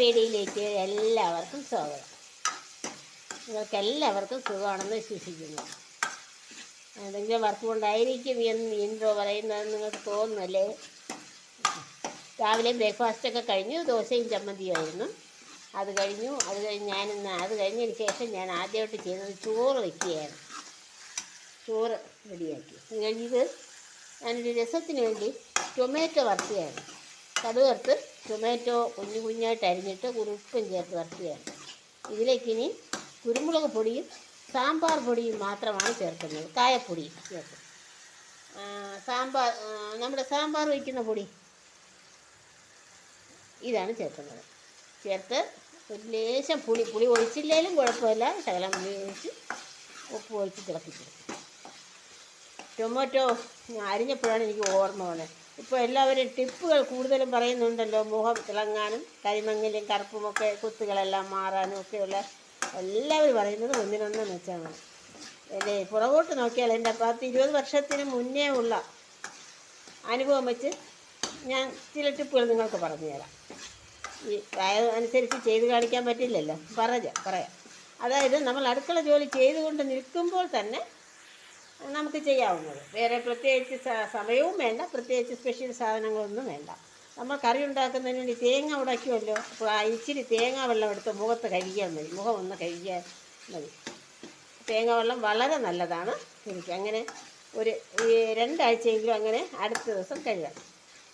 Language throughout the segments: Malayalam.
വീഡിയോയിലേക്ക് എല്ലാവർക്കും സ്വാഗതം. നിങ്ങൾക്ക് എല്ലാവർക്കും സുഖമാണെന്ന് വിശ്വസിക്കുന്നു. എന്തെങ്കിലും വർക്ക് കൊണ്ടായിരിക്കും എന്ന് ഇൻട്രോ പറയുന്നത് നിങ്ങൾക്ക് തോന്നുന്നല്ലേ? രാവിലെ ബ്രേക്ക്ഫാസ്റ്റൊക്കെ കഴിഞ്ഞു ദോശയും ചമ്മന്തിയുമായിരുന്നു അത് കഴിഞ്ഞു അത് കഴിഞ്ഞ് ഞാനിന്ന് അത് കഴിഞ്ഞതിന് ശേഷം ഞാൻ ആദ്യമായിട്ട് ചെയ്തത് ചോറ് വയ്ക്കുകയാണ് ചോറ് റെഡിയാക്കി. അത് ഇത് ഞാനൊരു രസത്തിന് വേണ്ടി ടൊമാറ്റോ വറുക്കുകയാണ് കടുക് വറുത്ത് ടൊമാറ്റോ കുഞ്ഞു കുഞ്ഞായിട്ട് അരിഞ്ഞിട്ട് ഉപ്പും ചേർത്ത് വറുക്കുകയാണ് ഇതിലേക്ക് ഇനി കുരുമുളക് പൊടിയും സാമ്പാർ പൊടിയും മാത്രമാണ് ചേർക്കുന്നത്. കായപ്പൊടി ചേർക്കും സാമ്പാർ നമ്മുടെ സാമ്പാർ വയ്ക്കുന്ന പൊടി. ഇതാണ് ചേർക്കുന്നത്. ചേർത്ത് ഒരു ലേശം പുളി പുളി ഒഴിച്ചില്ലേലും കുഴപ്പമില്ല. ശകലം പുളി ഒഴിച്ച് ഉപ്പ് ഒഴിച്ച് തിളപ്പിച്ചെടുക്കും. ടൊമാറ്റോ അരിഞ്ഞപ്പോഴാണ് എനിക്ക് ഓർമ്മ വന്നത്. ഇപ്പോൾ എല്ലാവരും ടിപ്പുകൾ കൂടുതലും പറയുന്നുണ്ടല്ലോ. മുഖം തിളങ്ങാനും കരിമങ്ങലും കറുപ്പുമൊക്കെ കുത്തുകളെല്ലാം മാറാനും ഒക്കെയുള്ള എല്ലാവരും പറയുന്നത് ഒന്നിനൊന്നെന്ന് വെച്ചാൽ മതി. അല്ലേ? പുറകോട്ട് നോക്കിയാൽ എന്റെ പത്ത് ഇരുപത് വർഷത്തിന് മുന്നേ ഉള്ള അനുഭവം വെച്ച് ഞാൻ ചില ടിപ്പുകൾ നിങ്ങൾക്ക് പറഞ്ഞു തരാം. ഈ പ്രായം അനുസരിച്ച് ചെയ്ത് കാണിക്കാൻ പറ്റില്ലല്ലോ. പറഞ്ഞ പറയാം. അതായത് നമ്മൾ അടുക്കള ജോലി ചെയ്തുകൊണ്ട് നിൽക്കുമ്പോൾ തന്നെ നമുക്ക് ചെയ്യാവുന്നത്. വേറെ പ്രത്യേകിച്ച് സമയവും വേണ്ട. പ്രത്യേകിച്ച് സ്പെഷ്യൽ സാധനങ്ങളൊന്നും വേണ്ട. നമ്മൾ കറി ഉണ്ടാക്കുന്നതിന് തേങ്ങ ഉടയ്ക്കുമല്ലോ അപ്പോൾ ഇച്ചിരി തേങ്ങ വെള്ളം എടുത്ത് മുഖത്ത് കഴുകിയാൽ മതി. മുഖം ഒന്ന് കഴുകിയാൽ മതി. തേങ്ങ വെള്ളം വളരെ നല്ലതാണ് എനിക്ക്. അങ്ങനെ ഒരു രണ്ടാഴ്ചയെങ്കിലും അങ്ങനെ അടുത്ത ദിവസം കഴുകാം.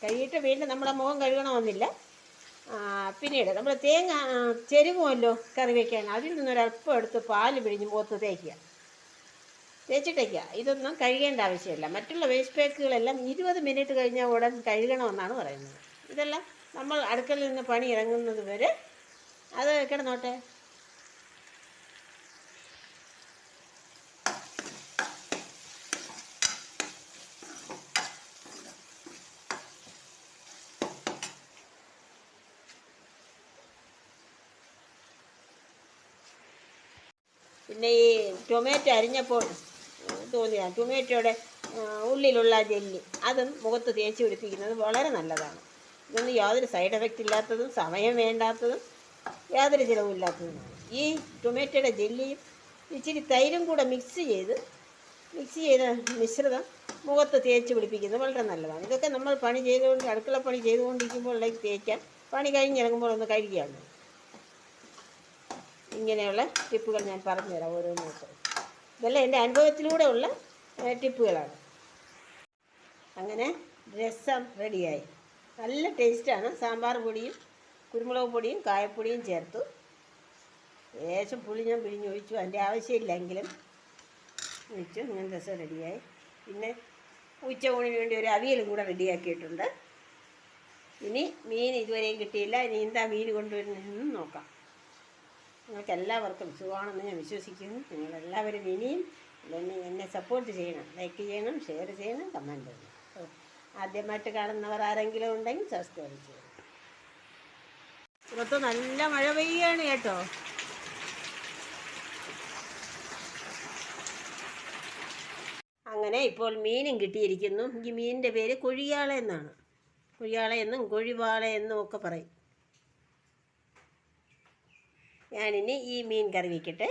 കഴുകിയിട്ട് വീണ്ടും നമ്മുടെ മുഖം കഴുകണമെന്നില്ല. പിന്നീട് നമ്മൾ തേങ്ങ ചെരുവുമല്ലോ കറി വയ്ക്കാൻ അതിൽ നിന്നൊരല്പം എടുത്ത് പാൽ പിഴിഞ്ഞ് മുഖത്ത് തേക്കുക. തേച്ചിട്ടേക്കുക ഇതൊന്നും കഴുകേണ്ട ആവശ്യമില്ല. മറ്റുള്ള വേസ്റ്റ് പാക്കുകളെല്ലാം ഇരുപത് മിനിറ്റ് കഴിഞ്ഞാൽ ഉടൻ കഴുകണമെന്നാണ് പറയുന്നത്. ഇതെല്ലാം നമ്മൾ അടുക്കളയിൽ നിന്ന് പണി ഇറങ്ങുന്നത് വരെ അത് കിടന്നോട്ടെ. പിന്നെ ഈ ടൊമാറ്റോ അരിഞ്ഞപ്പോൾ തോന്നിയ ടൊമാറ്റോയുടെ ഉള്ളിലുള്ള ജെല്ലി അതും മുഖത്ത് തേച്ച് പിടിപ്പിക്കുന്നത് വളരെ നല്ലതാണ്. ഇതൊന്നും യാതൊരു സൈഡ് എഫക്റ്റ് ഇല്ലാത്തതും സമയം വേണ്ടാത്തതും യാതൊരു ചിലവുമില്ലാത്തതുമാണ് ഈ ടൊമാറ്റോയുടെ ജെല്ലിയും ഇച്ചിരി തൈരും കൂടെ മിക്സ് ചെയ്ത് മിക്സ് ചെയ്ത മിശ്രിതം മുഖത്ത് തേച്ച് പിടിപ്പിക്കുന്നത് വളരെ നല്ലതാണ്. ഇതൊക്കെ നമ്മൾ പണി ചെയ്തുകൊണ്ട് അടുക്കള പണി ചെയ്തുകൊണ്ടിരിക്കുമ്പോൾ ഉള്ളിലേക്ക് തേക്കാം പണി കഴിഞ്ഞിറങ്ങുമ്പോൾ ഒന്ന് കഴിക്കുകയാണ്. ഇങ്ങനെയുള്ള ടിപ്പുകൾ ഞാൻ പറഞ്ഞുതരാം ഓരോന്നൊക്കെ ഇതെല്ലാം എന്റെ അനുഭവത്തിലൂടെ ഉള്ള ടിപ്പുകളാണ്. അങ്ങനെ രസം റെഡിയായി. നല്ല ടേസ്റ്റാണ്. സാമ്പാർ പൊടിയും കുരുമുളക് പൊടിയും കായപ്പൊടിയും ചേർത്തു. ലേശം പുളി ഞാൻ പിഴിഞ്ഞൊഴിച്ചു അതിന്റെ ആവശ്യമില്ലെങ്കിലും ഒഴിച്ചു. അങ്ങനെ രസം റെഡിയായി. പിന്നെ ഉച്ച ഊണിന് വേണ്ടി ഒരു അവിയലും കൂടെ റെഡിയാക്കിയിട്ടുണ്ട്. ഇനി മീൻ ഇതുവരെയും കിട്ടിയില്ല. ഇനി എന്താ മീൻ കൊണ്ടുവരുന്നതെന്ന് നോക്കാം. നിങ്ങൾക്ക് എല്ലാവർക്കും സുഖമാണെന്ന് ഞാൻ വിശ്വസിക്കുന്നു. നിങ്ങളെല്ലാവരും ഇനിയും എന്നെ സപ്പോർട്ട് ചെയ്യണം. ലൈക്ക് ചെയ്യണം ഷെയർ ചെയ്യണം കമന്റ് ചെയ്യണം. ആദ്യമായിട്ട് കാണുന്നവർ ആരെങ്കിലും ഉണ്ടെങ്കിൽ സബ്സ്ക്രൈബ് ചെയ്യണം. പുറത്ത് നല്ല മഴ പെയ്യാണ് കേട്ടോ. അങ്ങനെ ഇപ്പോൾ മീനും കിട്ടിയിരിക്കുന്നു. ഈ മീനിന്റെ പേര് കൊഴിയാള എന്നാണ്. കൊഴിയാള എന്നും കൊഴിവാള എന്നും ഒക്കെ പറയും. ഞാനിനി ഈ മീൻ കറി വയ്ക്കട്ടെ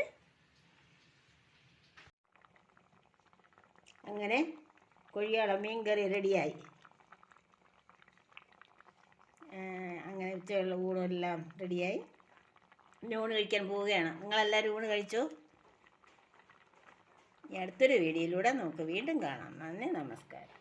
അങ്ങനെ കൊഴിയാള മീൻ കറി റെഡിയായി. അങ്ങനെ ഉച്ചയുള്ള ഊണെല്ലാം റെഡിയായി. ഊണ് കഴിക്കാൻ പോവുകയാണ്. നിങ്ങളെല്ലാവരും ഊണ് കഴിച്ചോ? ഈ അടുത്തൊരു വീഡിയോയിലൂടെ നമുക്ക് വീണ്ടും കാണാം. നന്ദി നമസ്കാരം.